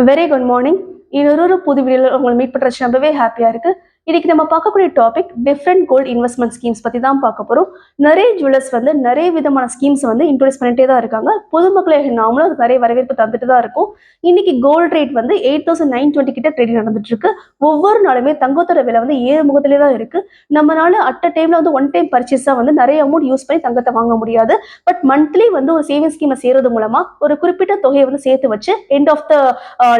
Very good morning இன்னொரு ஒரு புது வீடியோவில் உங்களை மீட் பண்ணுறது ரொம்பவே ஹாப்பியாக இருக்குது இன்னைக்கு நம்ம பார்க்கக்கூடிய topic different gold investment schemes பற்றி தான் பார்க்க போகிறோம் நிறைய ஜுவல்லர்ஸ் வந்து நிறைய விதமான ஸ்கீம்ஸ் வந்து இன்ட்ரோடியூஸ் பண்ணிட்டே தான் இருக்காங்க. பொதுமக்களை நாமளும் அது நிறைய வரவேற்பு தந்துட்டு தான் இருக்கும். இன்னைக்கு கோல்டு ரேட் வந்து எயிட் தௌசண்ட் நைன் டுவெண்ட்டி கிட்ட ட்ரேடிங் நடந்துட்டு இருக்கு. ஒவ்வொரு நாளுமே தங்கத்தோட விலை வந்து ஏழு முகத்திலே தான் இருக்கு. நம்மளால அட் அ டைம்ல வந்து ஒன் டைம் பர்ச்சேஸாக வந்து நிறைய அமௌண்ட் யூஸ் பண்ணி தங்கத்தை வாங்க முடியாது. பட் மந்த்லி வந்து ஒரு சேவிங் ஸ்கீமை சேர்றது மூலமா ஒரு குறிப்பிட்ட தொகையை வந்து சேர்த்து வச்சு எண்ட் ஆஃப் த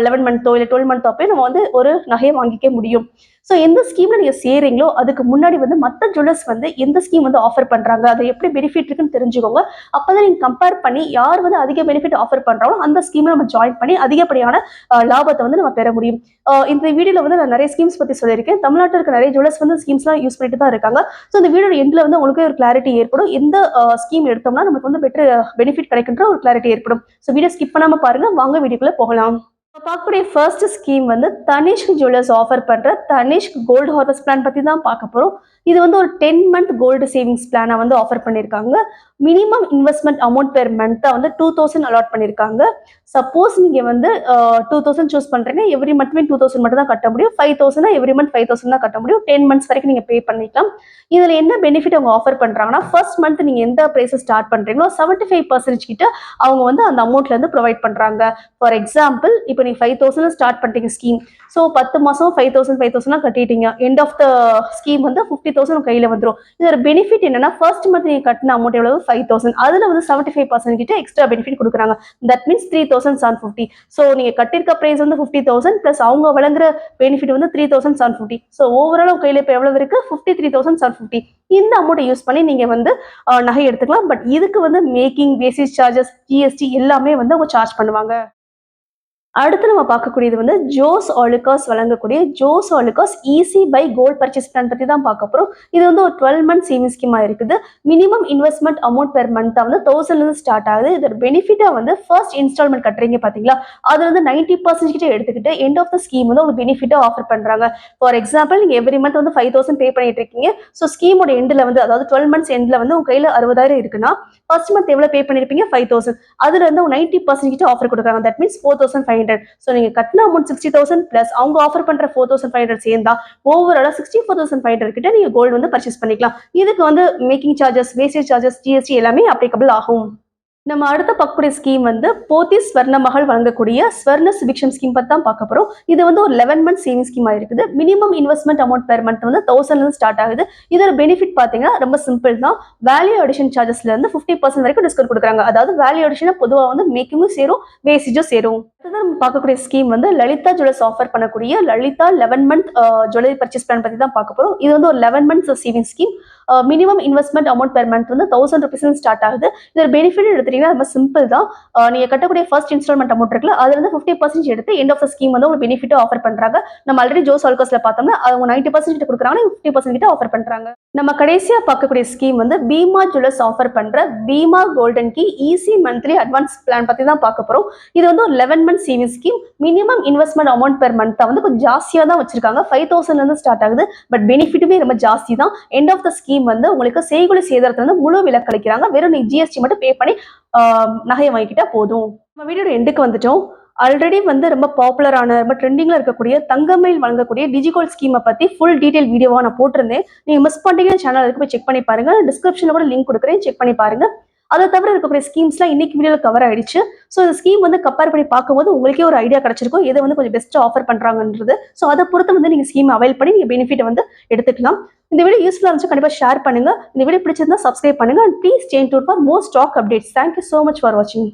லெவன் மந்த்தோ இல்லை டுவெல் மந்த்தோ அப்போ நம்ம வந்து ஒரு நகையை வாங்கிக்க முடியும். ஸோ எந்த ஸ்கீம்ல நீங்க சேரீங்களோ அதுக்கு முன்னாடி வந்து மற்ற ஜுவல்லர்ஸ் வந்து எந்த ஸ்கீம் வந்து ஆஃபர் பண்றாங்க அது எப்படி பெனிஃபிட் இருக்குன்னு தெரிஞ்சுக்கோங்க. அப்பதான் நீங்க கம்பேர் பண்ணி யார் வந்து அதிக பெனிஃபிட் ஆஃபர் பண்றாங்களோ அந்த ஸ்கீம்ல நம்ம ஜாயின் பண்ணி அதிகப்படியான லாபத்தை வந்து நம்ம பெற முடியும். இந்த வீடியோல வந்து நான் நிறைய ஸ்கீம்ஸ் பத்தி சொல்லியிருக்கேன். தமிழ்நாட்டில் இருக்க நிறைய ஜுவல்லர்ஸ் வந்து ஸ்கீம்ஸ்லாம் யூஸ் பண்ணிட்டு தான் இருக்காங்க. ஸோ இந்த வீடியோ எண்ட்ல வந்து உங்களுக்கு ஒரு கிளாரிட்டி ஏற்படும். எந்த ஸ்கீம் எடுத்தோம்னா நமக்கு வந்து பெட்டர் பெனிஃபிட் கிடைக்கின்ற ஒரு கிளாரிட்டி ஏற்படும். ஸோ வீடியோ ஸ்கிப் பண்ணாம பாருங்க. வாங்க வீடியோக்குள்ள போகலாம். பார்க்கக்கூடிய ஃபர்ஸ்ட் ஸ்கீம் வந்து தனிஷ்க் ஜுவல்லர்ஸ் ஆஃபர் பண்ணுற தனிஷ்க் கோல்டு ஹார்வெஸ்ட் பிளான் பற்றி தான் பார்க்க போகிறோம் இது வந்து ஒரு டென் மந்த் கோல்டு சேவிங்ஸ் பிளானை வந்து ஆஃபர் பண்ணியிருக்காங்க மினிமம் இன்வெஸ்ட்மெண்ட் அமௌண்ட் பெர் மந்த்தாக வந்து டூ தௌசண்ட் அலாட் பண்ணியிருக்காங்க சப்போஸ் நீங்கள் வந்து டூ தௌசண்ட் சூஸ் பண்ணுறீங்க எவ்ரி மந்த்மே டூ தௌசண்ட் மட்டும் தான் கட்ட முடியும். Five thousand every month five thousand தான் கட்ட முடியும். டென் மந்த்ஸ் வரைக்கும் நீங்கள் பே பண்ணிக்கலாம். இதில் என்ன பெனிஃபிட் அவங்க ஆஃபர் பண்ணுறாங்கன்னா ஃபர்ஸ்ட் மந்த் நீங்கள் எந்த ப்ரைஸை ஸ்டார்ட் பண்ணுறீங்களோ செவன்ட்டி ஃபைவ் பர்சன்டேஜ் கிட்ட அவங்க வந்து அந்த அமௌண்ட்லேருந்து ப்ரொவைட் பண்ணுறாங்க ஃபார் எக்ஸாம்பிள் இப்போ நீங்கள் ஃபைவ் தௌசண்ட் ஸ்டார்ட் பண்ணிட்டீங்க ஸ்கீம் ஸோ பத்து மாதம் ஃபைவ் தௌசண்ட் ஃபைவ் தௌசண்ட் கட்டிட்டீங்க. எண்ட் ஆஃப் த ஸ்கீம் வந்து ஃபிஃப்டி தௌசண்ட் கையில் வந்துடும் இதோட பெனிஃபிட் என்னன்னா ஃபர்ஸ்ட் மந்த் நீங்கள் கட்டின அமௌண்ட் எவ்வளவு? ஃபைவ் தௌசண்ட் அதில் வந்து செவன்ட்டி ஃபைவ் பர்சன்ட் கிட்ட எக்ஸ்ட்ரா பெனிஃபிட் கொடுக்குறாங்க. That means three thousand seven fifty so நீங்கள் கட்டிருக்க ப்ரைஸ் வந்து ஃபிஃப்டி தௌசண்ட் ப்ளஸ் அவங்க வழங்குற பெனிஃபிட் வந்து three thousand seven fifty so overall கையில் இப்போ எவ்வளவு இருக்கு? Fifty three thousand seven fifty இந்த அமௌண்ட்டை யூஸ் பண்ணி நீங்கள் வந்து நகை எடுத்துக்கலாம். பட் இதுக்கு வந்து மேக்கிங் பேசிஸ் சார்ஜஸ் ஜிஎஸ்டி எல்லாமே வந்து அவங்க சார்ஜ் பண்ணுவாங்க. அடுத்து நம்ம பார்க்கக்கூடியது வந்து ஜோஸ் ஆலுகாஸ் வழங்கக்கூடிய Jos Alukkas easy buy gold purchase plan பற்றி தான் பார்க்க போகிறோம் இது வந்து ஒரு டுவெல் மந்த் சேவிங் ஸ்கீமாக இருக்குது. மினிமம் இன்வெஸ்ட்மெண்ட் அமௌண்ட் பெர் மந்த்தாக வந்து தௌசண்ட்லேருந்து ஸ்டார்ட் ஆகுது. இதோட பெனிஃபிட்டாக வந்து ஃபர்ஸ்ட் இன்ஸ்டால்மெண்ட் கட்டுறீங்க பார்த்தீங்களா அது வந்து நைன்ட்டி பர்சன்ட் கிட்டே எடுத்துக்கிட்டு எண்ட் ஆஃப் த ஸ்கீம் வந்து உங்களுக்கு பெனிஃபிட்டாக ஆஃபர் பண்ணுறாங்க ஃபார் எக்ஸாம்பிள் நீங்கள் எவ்ரி மந்த் வந்து ஃபைவ் தௌசண்ட் பே பண்ணிட்டு இருக்கீங்க. ஸோ ஸ்கீமோட எண்டில் வந்து அதாவது டுவெல் மந்த்ஸ் எண்டில் வந்து உங்கள் கையில் அறுபதாயிரம் இருக்குன்னா ஃபர்ஸ்ட் மந்த் எவ்வளோ பே பண்ணியிருப்பீங்க ஃபைவ் தௌசண்ட் அதில் வந்து நைன்ட்டி பர்சன்ட் கிட்ட ஆஃபர் கொடுக்குறாங்க. That means four thousand five hundred so நீங்கள் கட்டின அமௌண்ட் சிக்ஸ்டி தௌசண்ட் ப்ளஸ் அவங்க ஆஃபர் பண்ணுற ஃபோர் தௌசண்ட் ஃபைவ் ஹண்ட்ரட் சேர்ந்தா ஓவராலாக sixty four thousand five hundred கிட்ட நீங்கள் கோல்டு வந்து பர்ச்சேஸ் பண்ணிக்கலாம். இதுக்கு வந்து making charges wastage charges GST எல்லாமே அப்ளிகபிள் ஆகும். நம்ம அடுத்த பார்க்கக்கூடிய ஸ்கீம் வந்து போத்தி ஸ்வர்ண மகள் வழங்கக்கூடிய ஸ்வர்ண சுபிக்ஷம் ஸ்கீம் பற்றி தான் பார்க்க போகிறோம் இது வந்து ஒரு லெவன் மந்த் சேவிங் ஸ்கீமாக இருக்குது. Minimum investment amount per month வந்து தௌசண்ட்லேருந்து ஸ்டார்ட் ஆகுது. இதோட பெனிஃபிட் பார்த்தீங்கன்னா ரொம்ப சிம்பிள் தான். வேல்யூ அடிஷன் சார்ஜஸ்ல இருந்து ஃபிஃப்டி பர்சன்ட் வரைக்கும் டிஸ்கவுண்ட் கொடுக்குறாங்க. அதாவது வேல்யூ அடிஷனை பொதுவாக வந்து மேக்கிங்கும் சேரும் வேஸ்டேஜும் சேரும். அடுத்தது நம்ம பார்க்கக்கூடிய ஸ்கீம் வந்து லலிதா ஜுவல்ஸ் ஆஃபர் பண்ணக்கூடிய Lalitha eleven month jewellery purchase plan பற்றி தான் பார்க்க போகிறோம் இது வந்து ஒரு eleven months saving scheme minimum investment amount per month வந்து தௌசண்ட் ருபீஸ் ஸ்டார்ட் ஆகுது. இதோட பெனிஃபிட் அப்படின்னா ரொம்ப சிம்பிள் தான். நீங்க கட்டக்கூடிய ஃபர்ஸ்ட் இன்ஸ்டால்மெண்ட் அமௌண்ட் இருக்குல்ல அதுல இருந்து ஃபிஃப்டி பர்சன்ட் எடுத்து எண்ட் ஆஃப் த ஸ்கீம் வந்து உங்களுக்கு பெனிஃபிட் ஆஃபர் பண்றாங்க. நம்ம ஆல்ரெடி ஜோஸ் ஆல்கர்ஸ்ல பார்த்தோம்னா அவங்க நைன்டி பர்சன்ட் கிட்ட கொடுக்குறாங்க ஃபிஃப்டி பர்சன்ட் கிட்ட ஆஃபர் பண்றாங்க. நம்ம கடைசியா பார்க்கக்கூடிய ஸ்கீம் வந்து பீமா ஜுவல்லர்ஸ் ஆஃபர் பண்ற Bhima golden key easy monthly advance plan பத்தி தான் பார்க்க போறோம். இது வந்து ஒரு eleven month saving scheme minimum investment amount per month வந்து கொஞ்சம் ஜாஸ்தியாக தான் வச்சிருக்காங்க. ஃபைவ் தௌசண்ட்ல இருந்து ஸ்டார்ட் ஆகுது. பட் பெனிஃபிட்டுமே ரொம்ப ஜாஸ்தி தான். எண்ட் ஆஃப் த ஸ்கீம் வந்து உங்களுக்கு செய்குலி சேதாரத்துல இருந்து முழு விலக்களிக்கிறாங்க வெறும் நீ ஜிஎஸ்டி மட்டும் பே பண்ணி நகையை வாங்கிக்கிட்டா போதும். நம்ம வீடியோட எண்டுக்கு வந்துட்டோம். ஆல்ரெடி வந்து ரொம்ப பாப்புலரான ரொம்ப ட்ரெண்டிங்ல இருக்கக்கூடிய தங்கமயில் வழங்கக்கூடிய டிஜிகோல் ஸ்கீமை பத்தி ஃபுல் டீடைல் வீடியோவா நான் போட்டிருந்தேன். நீங்க மிஸ் பண்ணிட்டீங்கன்னா சேனல் இருக்கு போய் செக் பண்ணி பாருங்க. டிஸ்கிரிப்ஷன்ல கூட லிங்க் கொடுக்குறேன். செக் பண்ணி பாருங்க. அதை தவிர இருக்கக்கூடிய ஸ்கீம்ஸ்லாம் இன்னைக்கு வீடியோவில் கவர் ஆயிடுச்சு. ஸோ இந்த ஸ்கீம் வந்து கம்பேர் பண்ணி பார்க்கும்போது உங்களுக்கே ஒரு ஐடியா கிடைச்சிருக்கும். எதை வந்து கொஞ்சம் பெஸ்ட்டாக ஆஃபர் பண்ணுறாங்கன்றது ஸோ அதை பொறுத்து வந்து நீங்கள் ஸ்கீம் அவைல் பண்ணி நீங்கள் பெனிஃபிட் வந்து எடுத்துக்கலாம். இந்த வீடியோ யூஸ்ஃபுல்லாக இருந்துச்சு கண்டிப்பாக ஷேர் பண்ணுங்க. இந்த வீடியோ பிடிச்சிருந்தா சப்ஸ்கிரைப் பண்ணுங்கள் and please change to for more stock updates thank you so much for வாட்சிங்